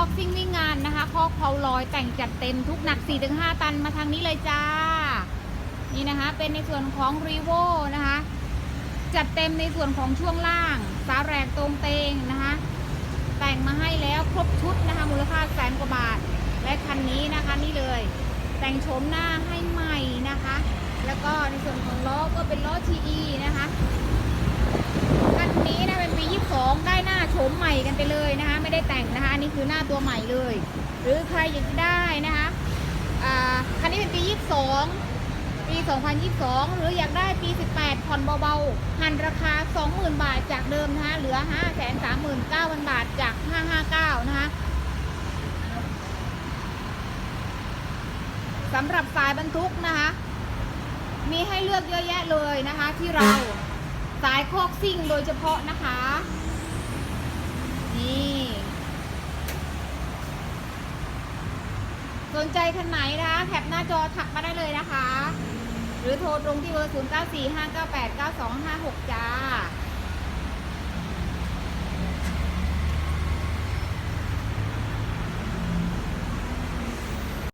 อกซิ่งวิ่งงานนะคะคอกเพาลอยแต่งจัดเต็มทุกหนัก 4-5 ตันมาทางนี้เลยจ้า นี่นะคะเป็นในส่วนของรีโวนะคะ จัดเต็มในส่วนของช่วงล่าง สาแรกตรงเตงนะคะ แต่งมาให้แล้วครบชุดนะคะ มูลค่าแสนกว่าบาท และคันนี้นะคะนี่เลย แต่งโฉมหน้าให้ใหม่นะคะ แล้วก็ในส่วนของล้อก็เป็นล้อ TE นะคะ คันนี้นะเป็นปี 22 ได้หน้าโฉมใหม่ กันไปเลยนะคะ ไม่ได้แต่งนะคะ อันนี้คือหน้าตัวใหม่เลย หรือใครอยากได้นะคะคันนี้เป็นปี 22 ปี 2022 หรืออยากได้ปี 18 ผ่อนเบาๆ หันราคา 20,000 บาทจากเดิมนะคะ เหลือ 539,000 บาทจาก 559 นะคะสำหรับสายบรรทุกนะคะ มีให้เลือกเยอะแยะเลยนะคะที่เราสายโคกซิ่งโดยเฉพาะนะคะ นี่ สนใจคันไหนนะคะแคปหน้าจอถักมาได้เลยนะคะ หรือโทรตรงที่เบอร์ 0945989256 จ้า